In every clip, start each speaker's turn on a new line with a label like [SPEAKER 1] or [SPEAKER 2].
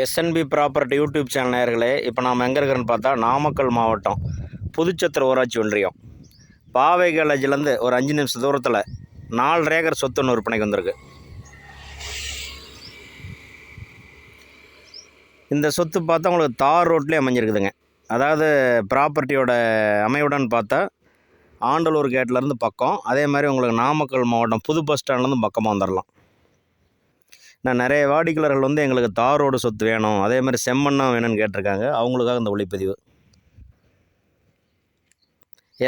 [SPEAKER 1] SNP property YouTube channel நேர்களே இப்போ நாம் எங்கே இருக்கிறேன்னு பார்த்தா நாமக்கல் மாவட்டம் புதுச்சத்திர ஊராட்சி ஒன்றியம். பாவை காலேஜிலேருந்து ஒரு அஞ்சு நிமிஷம் தூரத்தில் நாலு ரேகர் சொத்து ஒன்று விற்பனைக்கு வந்திருக்கு. இந்த சொத்து பார்த்தா உங்களுக்கு தார் ரோட்லேயே அமைஞ்சிருக்குதுங்க. அதாவது ப்ராப்பர்ட்டியோட அமைவுடன் பார்த்தா ஆண்டலூர் கேட்லேருந்து பக்கம் அதே மாதிரி உங்களுக்கு நாமக்கல் மாவட்டம் புது பஸ் ஸ்டாண்ட்லேருந்து பக்கமாக வந்துடலாம் நான் நிறைய வாடிக்கையாளர்கள் வந்து எங்களுக்கு தாரோட சொத்து வேணும் அதே மாதிரி செம்மண்ணம் வேணும்னு கேட்டிருக்காங்க. அவங்களுக்காக இந்த ஒளிப்பதிவு.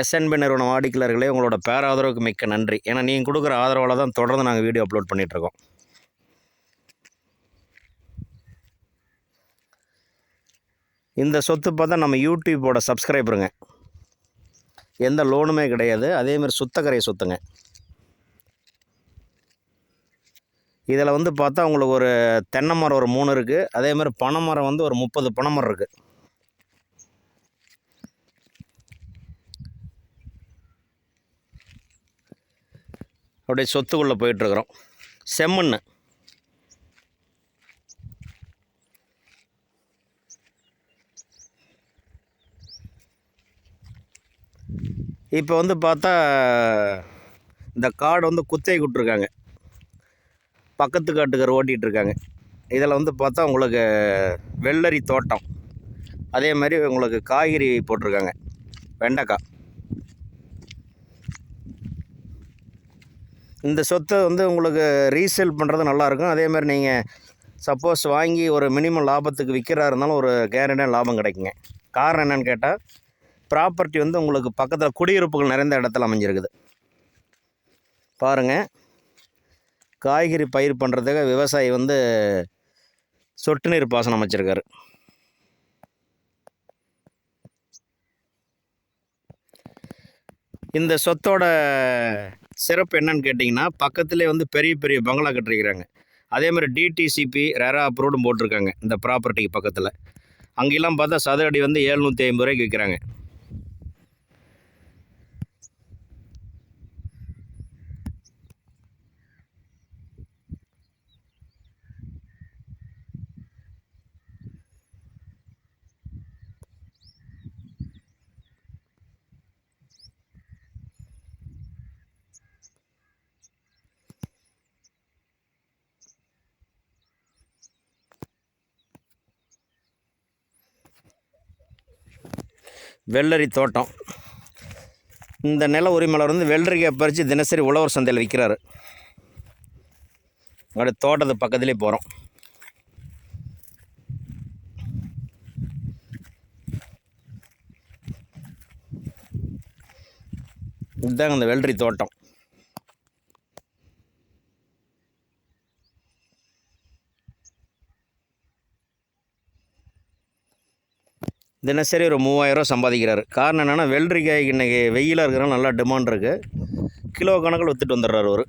[SPEAKER 1] எஸ்என்பி நிறுவன வாடிக்கையாளர்களே உங்களோட பேராதரவுக்கு மிக்க நன்றி. ஏன்னா நீங்கள் கொடுக்குற ஆதரவால் தான் தொடர்ந்து நாங்கள் வீடியோ அப்லோட் பண்ணிகிட்ருக்கோம் இந்த சொத்து பார்த்தா நம்ம யூடியூப்போட சப்ஸ்கிரைபருங்க எந்த லோனுமே கிடையாது. அதேமாதிரி சுத்தக்கரை சொத்துங்க. இதில் வந்து பார்த்தா உங்களுக்கு ஒரு தென்னை மரம் ஒரு மூணு இருக்குது அதே மாதிரி பனை மரம் வந்து ஒரு முப்பது பனை மரம் இருக்குது அப்படியே சொத்துக்குள்ளே போயிட்டுருக்குறோம். செம்மண் இப்போ வந்து பார்த்தா இந்த காடு வந்து குத்தையை விட்ருக்காங்க பக்கத்து காட்டுக்கார் ஓட்டிகிட்டு இருக்காங்க இதில் வந்து பார்த்தா உங்களுக்கு வெள்ளரி தோட்டம். அதே மாதிரி உங்களுக்கு காய்கறி போட்டிருக்காங்க. வெண்டைக்காய். இந்த சொத்தை வந்து உங்களுக்கு ரீசேல் பண்ணுறது நல்லாயிருக்கும். அதே மாதிரி நீங்கள் சப்போஸ் வாங்கி ஒரு மினிமம் லாபத்துக்கு விற்கிறா இருந்தாலும் ஒரு கேரண்டியாக லாபம் கிடைக்குங்க. காரணம் என்னென்னு கேட்டால் ப்ராப்பர்ட்டி வந்து உங்களுக்கு பக்கத்தில் குடியிருப்புகள் நிறைந்த இடத்துல அமைஞ்சிருக்குது. பாருங்கள் காய்கறி பயிர் பண்ணுறதுக்கு விவசாயி வந்து சொட்டு நீர் பாசனம் வச்சுருக்காரு. இந்த சொத்தோட சிறப்பு என்னன்னு கேட்டிங்கன்னா பக்கத்துலேயே வந்து பெரிய பெரிய பங்களா கட்டிருக்கிறாங்க. அதே மாதிரி டிடிசிபி ரெரா அப்ரூவ்டும் போட்டிருக்காங்க இந்த ப்ராப்பர்ட்டிக்கு பக்கத்தில். அங்கெல்லாம் பார்த்தா சதுர அடி வந்து ஏழ்நூற்றி ஐம்பது ரூபாய்க்கு விற்கிறாங்க வெள்ளரி தோட்டம். இந்த நில உரிமையாளர் வந்து வெள்ளரிக்காய் பறித்து தினசரி உழவர் சந்தையில் விற்கிறாரு அப்படியே தோட்டத்து பக்கத்துலேயே போகிறோம் இதுதாங்க இந்த வெள்ளரி தோட்டம். தினசரி ஒரு மூவாயிரரூவா சம்பாதிக்கிறாரு. காரணம் என்னென்னா வெள்ளரிக்காய்க்கு இன்றைக்கி வெயிலாக இருக்கிறனால நல்லா டிமாண்ட் இருக்குது கிலோ கணக்கில் விற்றுட்டு வந்துடுறாரு அவர்.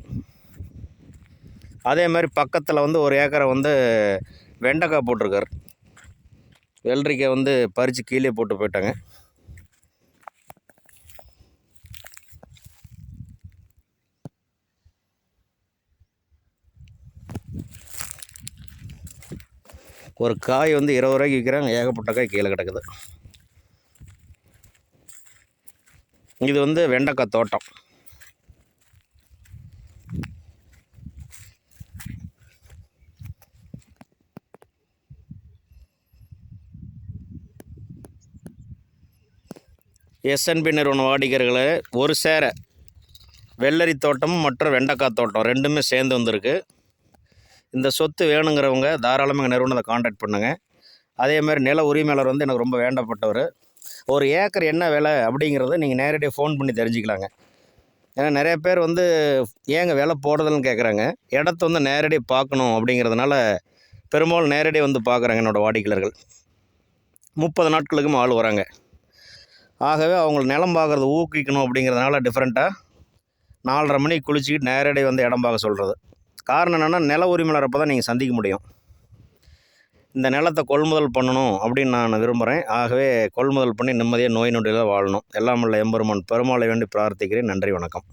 [SPEAKER 1] அதே மாதிரி பக்கத்தில் வந்து ஒரு ஏக்கரை வந்து வெண்டைக்காய் போட்டிருக்கார். வெள்ளரிக்காய் வந்து பறித்து கீழே போட்டு போயிட்டாங்க. ஒரு காய் வந்து இருபது ரூபாய்க்கு விற்கிறாங்க ஏகப்பட்ட காய் கீழே கிடக்குது. இது வந்து வெண்டைக்காய் தோட்டம். எஸ்என்பி நிறுவன வாடிக்கையாளர்களே ஒரு சேர வெள்ளரி தோட்டம் மற்றும் வெண்டைக்காய் தோட்டம் ரெண்டுமே சேர்ந்து வந்திருக்கு. இந்த சொத்து வேணுங்கிறவங்க தாராளமாக எங்கள் நிறுவனத்தை காண்டாக்ட் பண்ணுங்கள் அதே மாதிரி நில உரிமையாளர் வந்து எனக்கு ரொம்ப வேண்டப்பட்டவர். ஒரு ஏக்கர் என்ன விலை அப்படிங்கிறத நீங்கள் நேரடியாக ஃபோன் பண்ணி தெரிஞ்சுக்கலாங்க. ஏன்னா நிறைய பேர் வந்து ஏங்க விலை போடுறதுன்னு கேட்குறாங்க இடத்த வந்து நேரடியாக பார்க்கணும் அப்படிங்கிறதுனால பெரும்பாலும் நேரடியாக வந்து பார்க்குறாங்க என்னோடய வாடிக்கையாளர்கள். முப்பது நாட்களுக்கும் ஆள் வராங்க. ஆகவே அவங்கள நிலம் பார்க்குறது ஊக்குவிக்கணும் அப்படிங்கிறதுனால டிஃப்ரெண்ட்டாக நாலரை மணிக்கு குளிச்சுக்கிட்டு நேரடியாக வந்து இடம் பார்க்க சொல்கிறது காரணம் என்னென்னா நில உரிமையாளர் அப்போ தான் நீங்கள் சந்திக்க முடியும். இந்த நிலத்தை கொள்முதல் பண்ணணும் அப்படின்னு நான் விரும்புகிறேன் ஆகவே கொள்முதல் பண்ணி நிம்மதியாக நோய் நொடியில் வாழணும். எல்லாம் உள்ள எம்பெருமான் பெருமாளை வேண்டி பிரார்த்திக்கிறேன். நன்றி வணக்கம்.